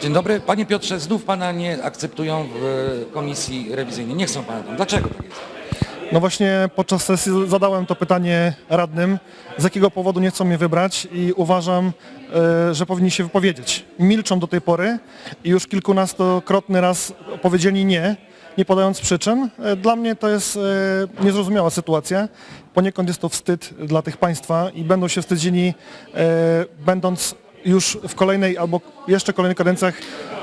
Dzień dobry. Panie Piotrze, znów pana nie akceptują w e, komisji rewizyjnej. Nie chcą pana tam. Dlaczego tak jest? No właśnie podczas sesji zadałem to pytanie radnym, z jakiego powodu nie chcą mnie wybrać i uważam, e, że powinni się wypowiedzieć. Milczą do tej pory i już kilkunastokrotny raz powiedzieli nie, nie podając przyczyn. E, Dla mnie to jest niezrozumiała sytuacja. Poniekąd jest to wstyd dla tych państwa i będą się wstydzili, będąc już w kolejnej albo jeszcze kolejnych kadencjach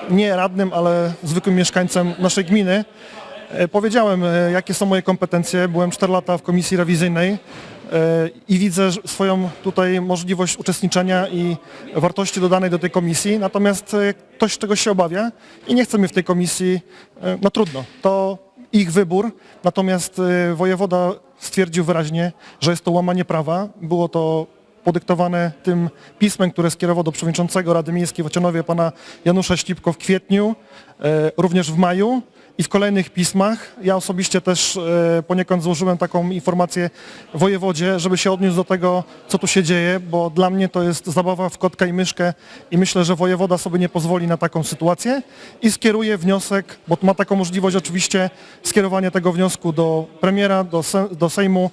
nie radnym, ale zwykłym mieszkańcem naszej gminy. E, Powiedziałem, e, jakie są moje kompetencje. Byłem 4 lata w komisji rewizyjnej e, i widzę swoją tutaj możliwość uczestniczenia i wartości dodanej do tej komisji. Natomiast ktoś czegoś się obawia i nie chce mnie w tej komisji, no trudno. To ich wybór. Natomiast wojewoda stwierdził wyraźnie, że jest to łamanie prawa. Było to podyktowane tym pismem, które skierował do przewodniczącego Rady Miejskiej w Ocianowie pana Janusza Ścipko w kwietniu, e, również w maju i w kolejnych pismach. Ja osobiście też e, poniekąd złożyłem taką informację wojewodzie, żeby się odniósł do tego, co tu się dzieje, bo dla mnie to jest zabawa w kotka i myszkę i myślę, że wojewoda sobie nie pozwoli na taką sytuację i skieruje wniosek, bo ma taką możliwość oczywiście skierowania tego wniosku do premiera, do Sejmu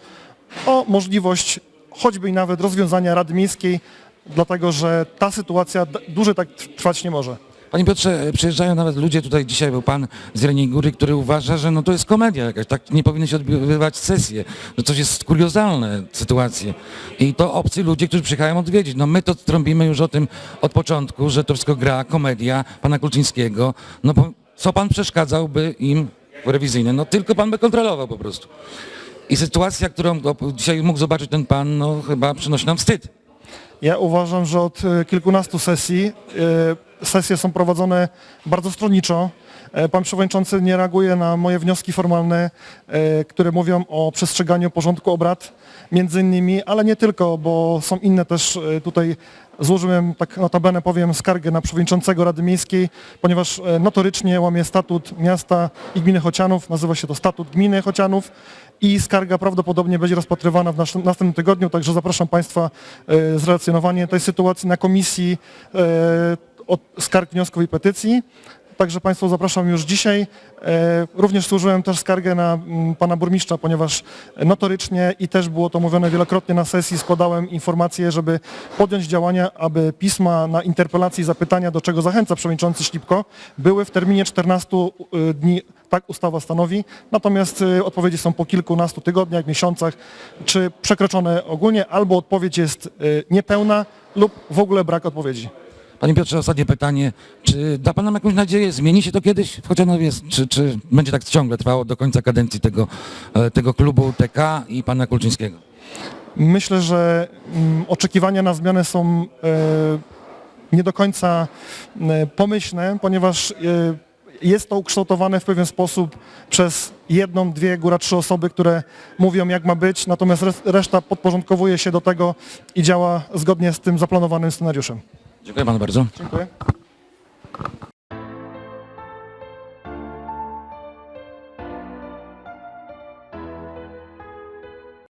o możliwość choćby i nawet rozwiązania Rady Miejskiej, dlatego że ta sytuacja dłużej tak trwać nie może. Panie Piotrze, przyjeżdżają nawet ludzie, tutaj dzisiaj był pan z Jeleniej Góry, który uważa, że no to jest komedia jakaś, tak nie powinny się odbywać sesje, że coś jest kuriozalne sytuacje. I to obcy ludzie, którzy przyjechają odwiedzić. No my to trąbimy już o tym od początku, że to wszystko gra, komedia pana Kulczyńskiego. No co pan przeszkadzałby im w rewizyjnym? No tylko pan by kontrolował po prostu. I sytuacja, którą dzisiaj mógł zobaczyć ten pan, no chyba przynosi nam wstyd. Ja uważam, że od e, kilkunastu sesji e, sesje są prowadzone bardzo stronniczo. E, Pan przewodniczący nie reaguje na moje wnioski formalne, które mówią o przestrzeganiu porządku obrad, między innymi, ale nie tylko, bo są inne też tutaj złożyłem, tak notabene powiem, skargę na przewodniczącego Rady Miejskiej, ponieważ notorycznie łamie statut miasta i gminy Chocianów, nazywa się to statut gminy Chocianów i skarga prawdopodobnie będzie rozpatrywana w następnym tygodniu, także zapraszam Państwa e, zrelacjonowanie tej sytuacji na komisji e, od skarg, wniosków i petycji. Także Państwa zapraszam już dzisiaj. E, Również służyłem też skargę na mm, pana burmistrza, ponieważ notorycznie i też było to mówione wielokrotnie na sesji, składałem informacje, żeby podjąć działania, aby pisma na interpelacje i zapytania, do czego zachęca przewodniczący Ślipko, były w terminie 14 y, dni, tak ustawa stanowi. Natomiast y, odpowiedzi są po kilkunastu tygodniach, miesiącach, czy przekroczone ogólnie, albo odpowiedź jest niepełna lub w ogóle brak odpowiedzi. Panie Piotrze, ostatnie pytanie. Czy da Pan nam jakąś nadzieję? Zmieni się to kiedyś w Chocianowie? Czy, czy będzie tak ciągle trwało do końca kadencji tego, e, tego klubu TK i Pana Kulczyńskiego? Myślę, że mm, oczekiwania na zmianę są e, nie do końca e, pomyślne, ponieważ jest to ukształtowane w pewien sposób przez jedną, dwie, góra trzy osoby, które mówią jak ma być, natomiast res- reszta podporządkowuje się do tego i działa zgodnie z tym zaplanowanym scenariuszem. Dziękuję Panu bardzo. Dziękuję.